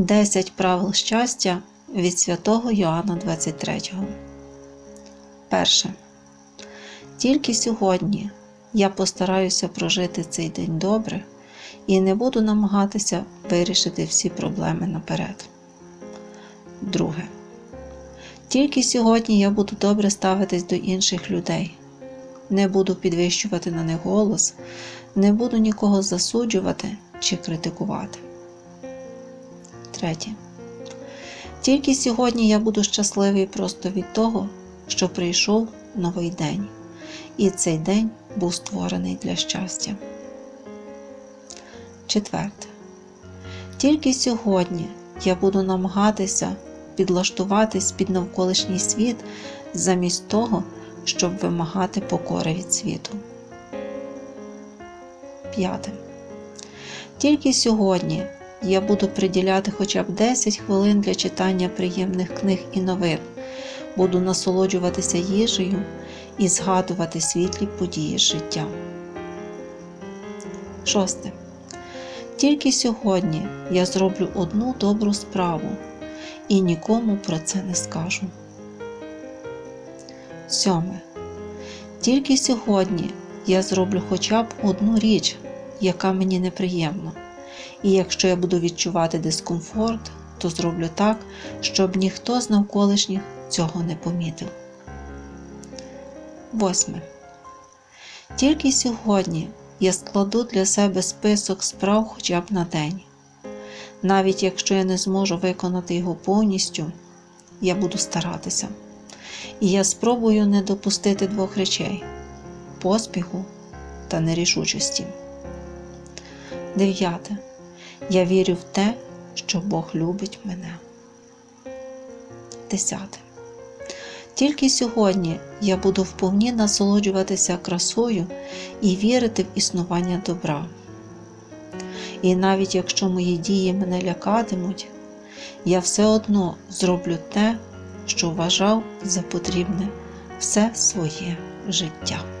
10 правил щастя від святого Йоанна 23. Перше. Тільки сьогодні я постараюся прожити цей день добре і не буду намагатися вирішити всі проблеми наперед. Друге. Тільки сьогодні я буду добре ставитись до інших людей. Не буду підвищувати на них голос, не буду нікого засуджувати чи критикувати. Третє. Тільки сьогодні я буду щасливий просто від того, що прийшов новий день, і цей день був створений для щастя. Четверте. Тільки сьогодні я буду намагатися підлаштуватись під навколишній світ замість того, щоб вимагати покори від світу. П'яте. Тільки сьогодні я буду приділяти хоча б 10 хвилин для читання приємних книг і новин, буду насолоджуватися їжею і згадувати світлі події життя. Шосте. Тільки сьогодні я зроблю одну добру справу і нікому про це не скажу. Сьоме. Тільки сьогодні я зроблю хоча б одну річ, яка мені неприємна. І якщо я буду відчувати дискомфорт, то зроблю так, щоб ніхто з навколишніх цього не помітив. Восьме. Тільки сьогодні я складу для себе список справ хоча б на день. Навіть якщо я не зможу виконати його повністю, я буду старатися. І я спробую не допустити двох речей поспіху та нерішучості. Дев'яте. Я вірю в те, що Бог любить мене. Десяте. Тільки сьогодні я буду вповні насолоджуватися красою і вірити в існування добра. І навіть якщо мої дії мене лякатимуть, я все одно зроблю те, що вважав за потрібне все своє життя.